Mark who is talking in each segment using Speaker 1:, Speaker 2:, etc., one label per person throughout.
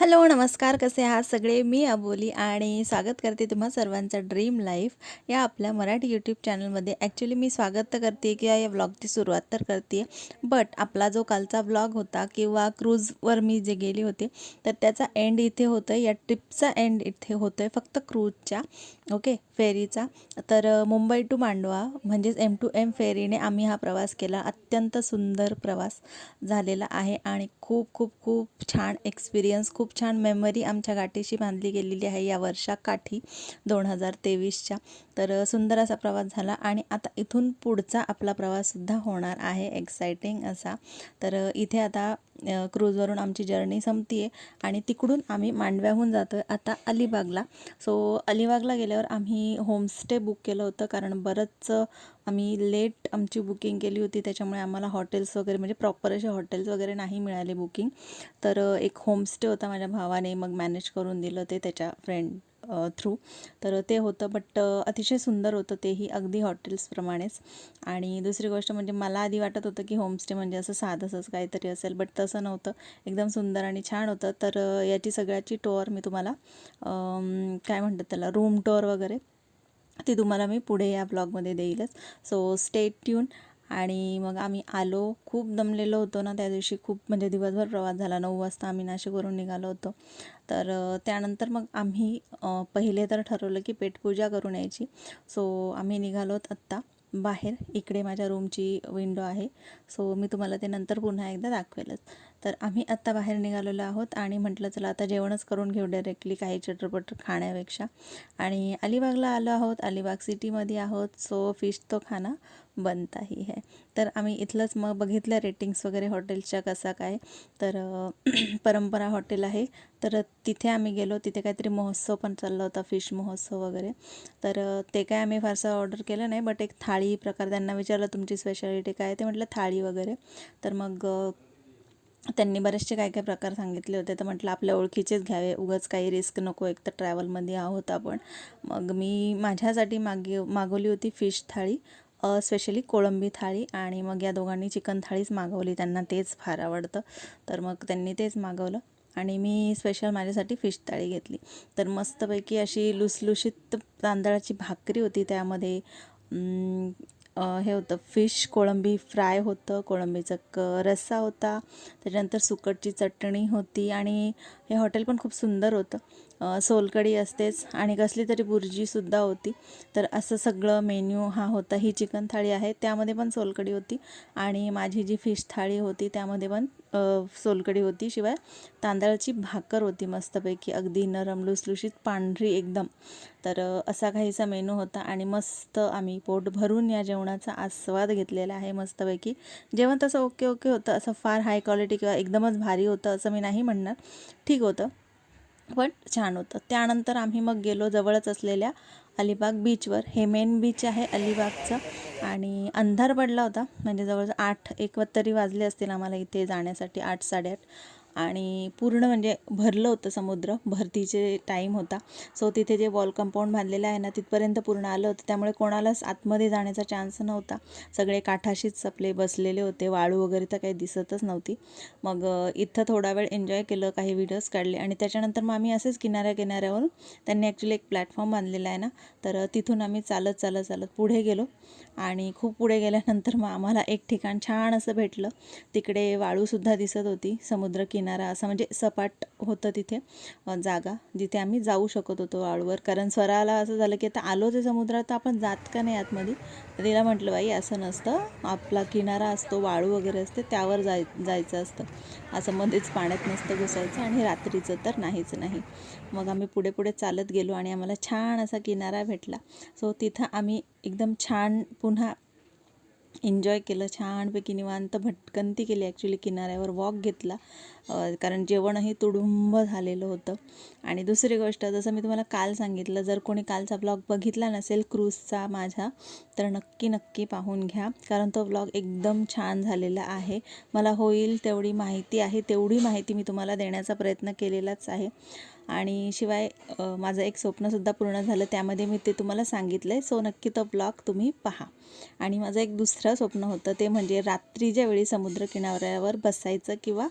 Speaker 1: Hello नमस्कार कसे आहात सगळे? मी अबोली आणि स्वागत करते तुम्हा सर्वांचं ड्रीम लाईफ या आपल्या मराठी यूट्यूब चॅनलमध्ये ॲक्च्युली मी स्वागत तर करते किंवा या व्लॉगची सुरुवात तर करते. बट आपला जो कालचा व्लॉग होता किंवा क्रूजवर मी जे गेली होते तर त्याचा एंड इथे होतं या ट्रिपचा एंड इथे होतं आहे फक्त क्रूजच्या ओके फेरीचा तर मुंबई टू मांडवा म्हणजेच एम टू एम फेरीने आम्ही हा प्रवास केला. अत्यंत सुंदर प्रवास झालेला आहे आणि खूप खूप खूप छान एक्सपिरियन्स खूप खूप छान मेमरी आमच्या गाठीशी बांधली गेलेली आहे या वर्षाकाठी दोन हजार तेवीसच्या. तर सुंदर असा प्रवास झाला आणि आता इथून पुढचा आपला प्रवाससुद्धा होणार आहे. एक्सायटिंग असा. तर इथे आता क्रूजवरून आमची जर्नी संपती आहे आणि तिकडून आम्ही मांडव्याहून जातो आहे आता अलिबागला. सो अलिबागला गेल्यावर आम्ही होमस्टे बुक केलं होतं कारण बरंच आम्ही लेट आमची बुकिंग केली होती. त्याच्यामुळे आम्हाला हॉटेल्स वगैरे म्हणजे प्रॉपर असे हॉटेल्स वगैरे नाही मिळाले बुकिंग तर एक होमस्टे होता माझ्या भावाने मग मॅनेज करून दिलं ते त्याच्या फ्रेंड थ्रू तर ते होतं बट अतिशय सुंदर होतं तेही अगदी हॉटेल्सप्रमाणेच आणि दुसरी गोष्ट म्हणजे मला आधी वाटत होतं की होमस्टे म्हणजे असं साधंसंच काहीतरी असेल बट तसं नव्हतं. एकदम सुंदर आणि छान होतं. तर याची सगळ्याची टोअर मी तुम्हाला काय म्हणतात त्याला रूम टोअर वगैरे ती तुम्हाला मी पुढे या ब्लॉगमध्ये देईलच. सो स्टे ट्यून आणि मग आम्ही आलो खूप दमलेलो होतो ना त्या दिवशी. खूप म्हणजे दिवसभर प्रवास झाला. नऊ वाजता आम्ही नाशिकवरून निघालो होतो. तर त्यानंतर मग आम्ही पहिले तर ठरवलं की पेटपूजा करून यायची. सो आम्ही निघालोत आत्ता बाहेर. इकडे माझ्या रूमची विंडो आहे. सो मी तुम्हाला ते नंतर पुन्हा एकदा दाखवेलच. तर आम्ही आत्ता बाहेर निघालेलो आहोत आणि म्हटलं चला आता जेवणच करून घेऊ डायरेक्टली काही चटरपटर खाण्यापेक्षा. आणि अलिबागला आलो आहोत अलिबाग सिटीमध्ये आहोत सो फिश तो खाना बनता ही. है तर आम्ही इथलंच मग बघितलं रेटिंग्स वगैरे हॉटेलच्या कसा काय. तर परंपरा हॉटेल आहे. तर तिथे आम्ही गेलो तिथे काहीतरी महोत्सव पण चालला होता फिश महोत्सव वगैरे. तर ते काय आम्ही फारसं ऑर्डर केलं नाही बट एक थाळी प्रकार त्यांना विचारलं तुमची स्पेशालिटी काय? आहे? ते म्हटलं थाळी वगैरे. तर मग त्यांनी बरेचसे काय काय प्रकार सांगितले होते. तर म्हटलं आपल्या ओळखीचेच घ्यावे. उगाच काही रिस्क नको एक तर ट्रॅव्हलमध्ये आहोत आपण. मग मी माझ्यासाठी मागे मागवली होती फिश थाळी स्पेशली कोळंबी थाळी आणि मग या दोघांनी चिकन थाळीच मागवली. त्यांना तेच फार आवडतं. तर मग त्यांनी तेच मागवलं आणि मी स्पेशल माझ्यासाठी फिश थाळी घेतली. तर मस्तपैकी अशी लुसलुशीत तांदळाची भाकरी होती त्यामध्ये. हे होतं फिश कोळंबी फ्राय होतं कोळंबीचा क रस्सा होता त्याच्यानंतर सुकटची चटणी होती आणि हे हॉटेल पण खूप सुंदर होतं. सोलकडी सोलकढी असतेच आणि कसली तरी बुर्जीसुद्धा होती. तर असं सगळं मेन्यू हा होता. ही चिकन थाळी आहे. त्यामध्ये पण सोलकढी होती आणि माझी जी फिश थाळी होती त्यामध्ये पण सोलकडी सोलकढी होती. शिवाय तांदळाची भाकर होती मस्तपैकी. अगदी नरम लुसलुशीत पांढरी एकदम. तर असा काहीसा मेनू होता आणि मस्त आम्ही पोट भरून या जेवणाचा आस्वाद घेतलेला आहे मस्तपैकी. जेवण तसं ओके ओके होतं. असं फार हाय क्वालिटी किंवा एकदमच भारी होतं असं मी नाही म्हणणार. ठीक होतं. पण छान होतं. त्यानंतर आम्ही मग गेलो जवळच असलेल्या अलिबाग बीचवर हे मेन बीच आहे अलिबागचं. आणि अंधार पडला होता. म्हणजे जवळजवळ आठ एक तरी वाजले असतील आम्हाला इथे जाण्यासाठी आठ साडेआठ. आणि पूर्ण म्हणजे भरलं होतं समुद्र भरतीचे टाईम होता. सो तिथे जे वॉल कंपाऊंड बांधलेलं आहे ना तिथपर्यंत पूर्ण आलं होतं. त्यामुळे कोणालाच आतमध्ये जाण्याचा चान्स नव्हता. सगळे काठाशीच आपले बसलेले होते. वाळू वगैरे तर काही दिसतच नव्हती. मग इथं थोडा वेळ एन्जॉय केलं काही व्हिडिओज काढले. आणि त्याच्यानंतर मग आम्ही असेच किनाऱ्या किनाऱ्यावरून त्यांनी ॲक्च्युली एक प्लॅटफॉर्म बांधलेला आहे ना तर तिथून आम्ही चालत चालत चालत पुढे गेलो. आणि खूप पुढे गेल्यानंतर मग आम्हाला एक ठिकाण छान असं भेटलं. तिकडे वाळूसुद्धा दिसत होती समुद्र किनारा असं म्हणजे सपाट होतं तिथे जागा जिथे आम्ही जाऊ शकत होतो वाळूवर. कारण स्वराला असं झालं की आता आलो ते समुद्रात तर आपण जात का नाही आतमध्ये? तिला म्हटलं बाई असं नसतं. आपला किनारा असतो वाळू वगैरे असते त्यावर जाय जायचं असतं. असं मध्येच पाण्यात नसतं घुसायचं आणि रात्रीचं तर नाहीच नाही. मग आम्ही पुढे पुढे चालत गेलो आणि आम्हाला छान असा किनारा भेटला. सो तिथं आम्ही एकदम छान पुन्हा एन्जॉय केलं. छानपैकी निवांत भटकंती केली. ॲक्च्युली किनाऱ्यावर वॉक घेतला. कारण जेवणही तुडुंब झालेलं होतं. आणि दुसरी गोष्ट जसं मी तुम्हाला काल सांगितलं जर कोणी कालचा ब्लॉग बघितला नसेल क्रूजचा माझा तर नक्की नक्की पाहून घ्या. कारण तो ब्लॉग एकदम छान झालेला आहे. मला होईल तेवढी माहिती आहे. तेवढी माहिती मी तुम्हाला देण्याचा प्रयत्न केलेलाच आहे. आणि शिवाय माझं एक स्वप्नसुद्धा पूर्ण झालं. त्यामध्ये मी ते तुम्हाला सांगितलं आहे सो नक्की तो ब्लॉग तुम्ही पहा. आणि माझं एक दुसरं स्वप्न होतं ते म्हणजे रात्रीच्या वेळी समुद्रकिनाऱ्यावर बसायचं किंवा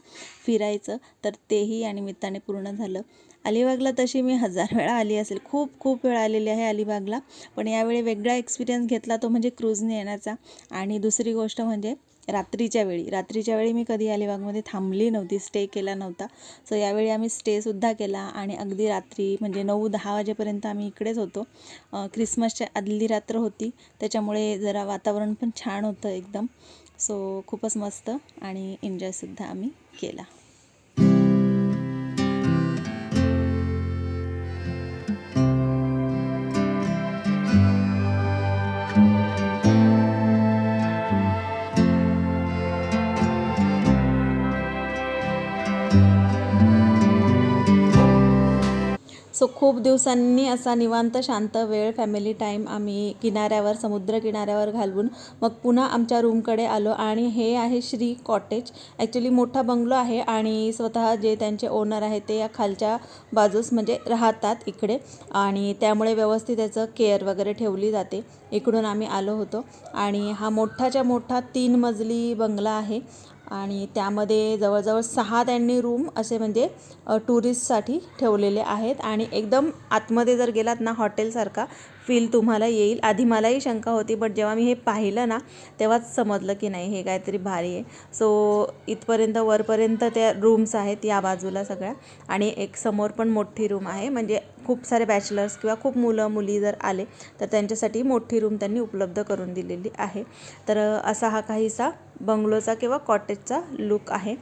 Speaker 1: फिरायचं.
Speaker 2: फिरायचं तर तेही या निमित्ताने पूर्ण झालं. अलिबागला तशी मी हजार वेळा आली असेल. खूप खूप वेळा आलेली आहे अलिबागला. पण यावेळी वेगळा एक्सपिरियन्स घेतला तो म्हणजे क्रूजने येण्याचा. आणि दुसरी गोष्ट म्हणजे रात्रीच्या वेळी. रात्रीच्या वेळी मी कधी अलिबागमध्ये थांबली नव्हती स्टे केला नव्हता. सो यावेळी आम्ही स्टेसुद्धा केला. आणि अगदी रात्री म्हणजे नऊ दहा वाजेपर्यंत आम्ही इकडेच होतो. क्रिसमसच्या आदली रात्र होती. त्याच्यामुळे जरा वातावरण पण छान होतं एकदम. सो खूपच मस्त आणि एन्जॉयसुद्धा आम्ही केला. सो खूप दिवसांनी असा निवांत शांत वेळ फॅमिली टाईम आम्ही किनाऱ्यावर समुद्र किनाऱ्यावर घालवून मग पुन्हा आमच्या रूमकडे आलो. आणि हे आहे श्री कॉटेज ॲक्च्युली मोठा बंगलो आहे आणि स्वतः जे त्यांचे ओनर आहे ते या खालच्या बाजूस म्हणजे राहतात इकडे. आणि त्यामुळे व्यवस्थित त्याचं केअर वगैरे ठेवली जाते. इकडून आम्ही आलो होतो. आणि हा मोठाच्या मोठा तीन मजली बंगला आहे. आणि त्यामध्ये जवळजवळ सहा त्यांनी रूम असे म्हणजे टुरिस्टसाठी ठेवलेले आहेत. आणि एकदम आतमध्ये जर गेलात ना हॉटेलसारखा फील तुम्हाला येईल. आधी मलाही शंका होती बट जेव्हा मी हे पाहिलं ना तेव्हाच समजलं की नाही हे काहीतरी भारी आहे. सो इथपर्यंत वरपर्यंत त्या रूम्स आहेत या बाजूला सगळ्या. आणि एक समोर पण मोठी रूम आहे. म्हणजे खूप सारे बॅचलर्स किंवा खूप मुलं मुली जर आले तर त्यांच्यासाठी मोठी रूम त्यांनी उपलब्ध करून दिलेली आहे. तर असा हा काहीसा बंगलोचा किंवा कॉटेजचा लुक आहे.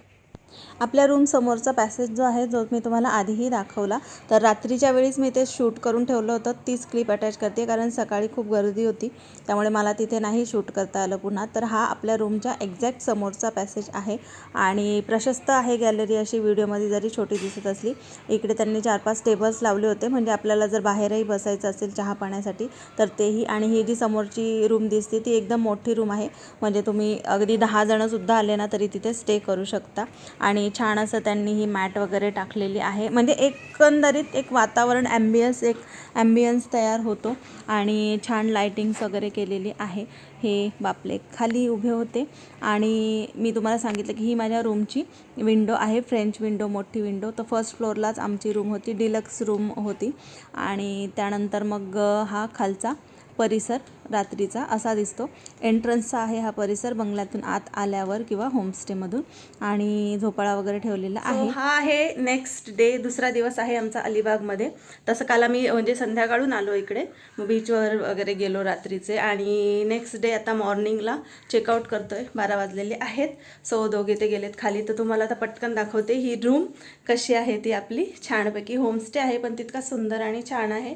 Speaker 2: आपल्या रूम समोरचा पॅसेज जो आहे जो मी तुम्हाला आधीही दाखवला तर रात्रीच्या वेळीच मी ते शूट करून ठेवलं होतं. तीच क्लिप अटॅच करते कारण सकाळी खूप गर्दी होती. त्यामुळे मला तिथे नाही शूट करता आलं पुन्हा. तर हा आपल्या रूमच्या एक्झॅक्ट समोरचा पॅसेज आहे आणि प्रशस्त आहे गॅलरी अशी व्हिडिओमध्ये जरी छोटी दिसत असली इकडे त्यांनी चार पाच टेबल्स लावले होते. म्हणजे आपल्याला जर बाहेरही बसायचं असेल चहा पाण्यासाठी तर तेही आणि ही जी समोरची रूम दिसते ती एकदम मोठी रूम आहे. म्हणजे तुम्ही अगदी दहा जणंसुद्धा आले ना तरी तिथे स्टे करू शकता. आणि छान असं त्यांनी ही मॅट वगैरे टाकलेली आहे. म्हणजे एकंदरीत एक वातावरण ॲम्बियन्स एक ॲम्बियन्स तयार होतो आणि छान लायटिंग्स वगैरे केलेली आहे. हे बापले खाली उभे होते. आणि मी तुम्हाला सांगितलं की ही माझ्या रूमची विंडो आहे फ्रेंच विंडो मोठी विंडो तर फर्स्ट फ्लोअरलाच आमची रूम होती डिलक्स रूम होती. आणि त्यानंतर मग हा खालचा परिसर रात्रीचा असा दिसतो. एंट्रन्सचा आहे हा परिसर बंगल्यातून आत आल्यावर किंवा होमस्टेमधून आणि झोपाळा वगैरे ठेवलेला आहे. हा आहे नेक्स्ट डे दुसरा दिवस आहे आमचा अलिबागमध्ये. तसं काल आम्ही म्हणजे संध्याकाळून आलो इकडे. बीचवर वगैरे गेलो रात्रीचे. आणि नेक्स्ट डे आता मॉर्निंगला चेकआउट करतोय. बारा वाजलेले आहेत. सो दोघे ते गेलेत खाली. तर तुम्हाला आता पटकन दाखवते ही रूम कशी आहे ती आपली. छानपैकी होमस्टे आहे पण तितका सुंदर आणि छान आहे.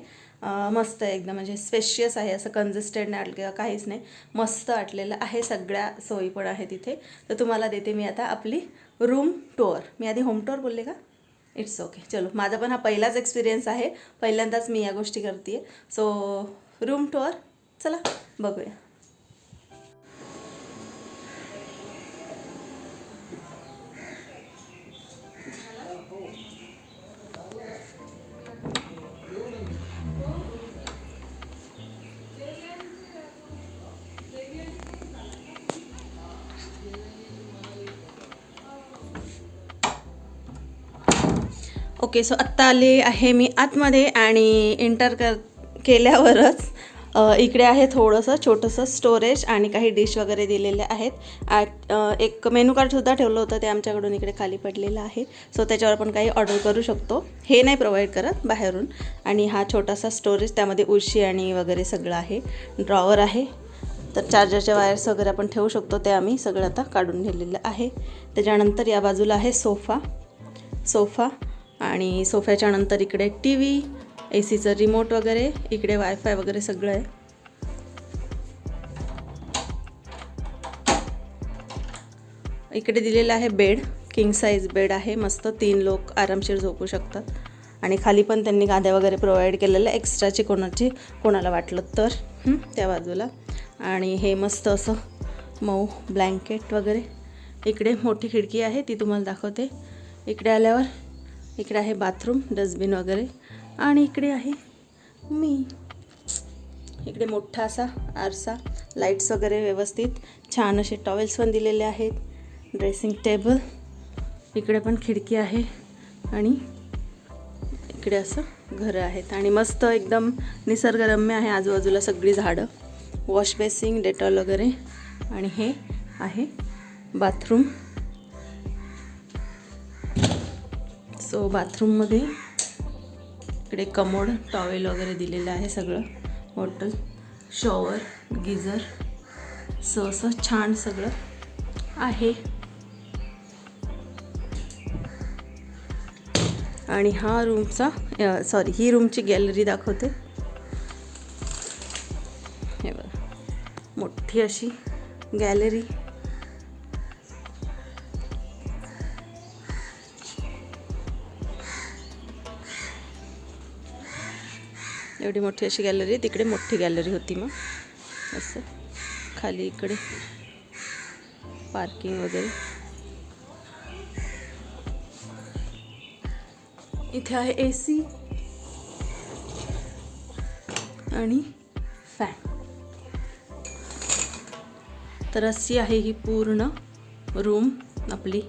Speaker 2: मस्त आहे एकदम. म्हणजे स्पेशियस आहे असं कन्झिस्टेंट नाही किंवा काहीच नाही. मस्त वाटलेलं आहे सगळ्या सोयी पण आहे तिथे तर तुम्हाला देते मी आता आपली रूम टूअर मी आधी होम टूअर बोलले का? इट्स ओके चलो. माझा पण हा पहिलाच एक्सपिरियन्स आहे. पहिल्यांदाच मी या गोष्टी करते सो रूम टूअर चला बघूया. ओके सो आत्ता आले आहे मी आतमध्ये आणि एंटर कर केल्यावरच इकडे आहे थोडंसं छोटंसं स्टोरेज आणि काही डिश वगैरे दिलेले आहेत. एक मेनू कार्डसुद्धा ठेवलं होतं ते आमच्याकडून इकडे खाली पडलेलं आहे. सो त्याच्यावर आपण काही ऑर्डर करू शकतो. हे नाही प्रोव्हाइड करत बाहेरून. आणि हा छोटासा स्टोरेज त्यामध्ये उशी आणि वगैरे सगळं आहे. ड्रॉवर आहे. तर चार्जरच्या वायर्स वगैरे आपण ठेवू शकतो. ते आम्ही सगळं आता काढून ठेवलेलं आहे. त्याच्यानंतर या बाजूला आहे सोफा सोफा आणि सोफ्याच्या नंतर इकडे टी व्ही ए सीचं रिमोट वगैरे इकडे वायफाय वगैरे सगळं आहे. इकडे दिलेलं आहे बेड किंग साईज बेड आहे मस्त तीन लोक आरामशीर झोपू शकतात. आणि खाली पण त्यांनी गाद्या वगैरे प्रोव्हाइड केलेलं आहे एक्स्ट्राची कोणाची कोणाला वाटलं तर. त्या बाजूला. आणि हे मस्त असं मऊ ब्लँकेट वगैरे. इकडे मोठी खिडकी आहे ती तुम्हाला दाखवते. इकडे आल्यावर इकडे आहे बाथरूम डस्टबिन वगैरे. आणि इकडे आहे मी. इकडे मोठा असा आरसा लाईट्स वगैरे व्यवस्थित. छान असे टॉवेल्स पण दिलेले आहेत. Dressing table. इकडे पण खिडकी आहे. आणि इकडे असं घरं आहेत. आणि मस्त एकदम निसर्गरम्य आहे आजूबाजूला सगळी झाडं. वॉश बेसिंग डेटॉल वगैरे. आणि हे आहे बाथरूम. सो बाथरूममध्ये इकडे कमोड टॉवेल वगैरे दिलेलं आहे सगळं बॉटल शॉवर गिझर सो असं छान सगळं आहे. आणि हा रूमचा सॉरी ही रूमची गॅलरी दाखवते. हे बघा मोठी अशी गॅलरी एवढी मोठी अशी गॅलरी तिकडे मोठी गॅलरी होती मग. असं खाली इकडे. पार्किंग वगैरे. इथे आहे ए सी आणि फॅन. तर अशी आहे ही पूर्ण रूम आपली.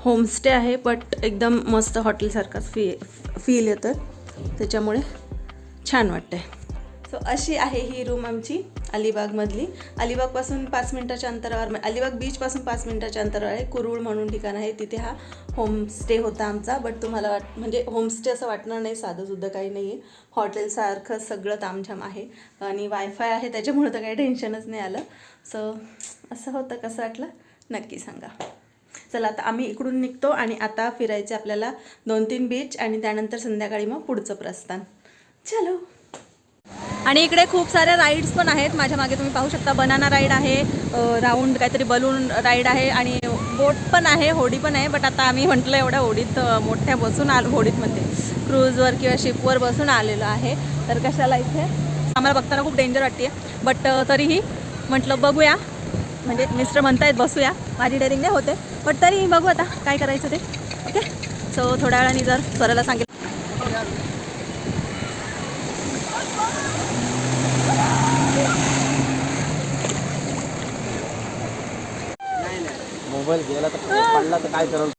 Speaker 2: होमस्टे आहे बट एकदम मस्त हॉटेलसारखाच फी फील येतं त्याच्यामुळे छान वाटतंय. सो अशी आहे ही रूम आमची अलिबागमधली अलिबागपासून पाच मिनटाच्या अंतरावर अलिबाग बीचपासून पाच मिनटाच्या अंतरावर आहे. कुरुळ म्हणून ठिकाण आहे. तिथे हा होमस्टे होता आमचा. बट तुम्हाला वाट म्हणजे होमस्टे असं वाटणार नाही. साधंसुद्धा काही नाही आहे हॉटेलसारखं सगळं तामझाम आहे. आणि वायफाय आहे. त्याच्यामुळं तर काही टेन्शनच नाही आलं. सो असं होतं. कसं वाटलं? नक्की सांगा. चला आता आम्ही इकडून निघतो आणि आता फिरायचे आपल्याला दोन तीन बीच आणि त्यानंतर संध्याकाळी मग पुढचं प्रस्थान. चलो. आणि इकडे खूप साऱ्या राईड्स पण आहेत. माझ्या मागे तुम्ही पाहू शकता बनाना राईड आहे राऊंड काहीतरी बलून राईड आहे आणि बोट पण आहे होडी पण आहे बट आता आम्ही म्हटलं एवढ्या होडीत मोठ्या बसून आलो होडीतमध्ये. क्रूजवर किंवा शिपवर बसून आलेलो आहे. तर कशाला इथे? आम्हाला बघताना खूप डेंजर वाटते बट तरीही म्हटलं बघूया. म्हणजे मिस्टर म्हणतायत बसूया. माझी डेअरिंग नाही होते. बट तरी बघू आता काय करायचं ते. ओके सो थोड्या वेळाने जर स्वराला सांगितलं
Speaker 3: मोबाईल गेला तर पडला तर काय करावं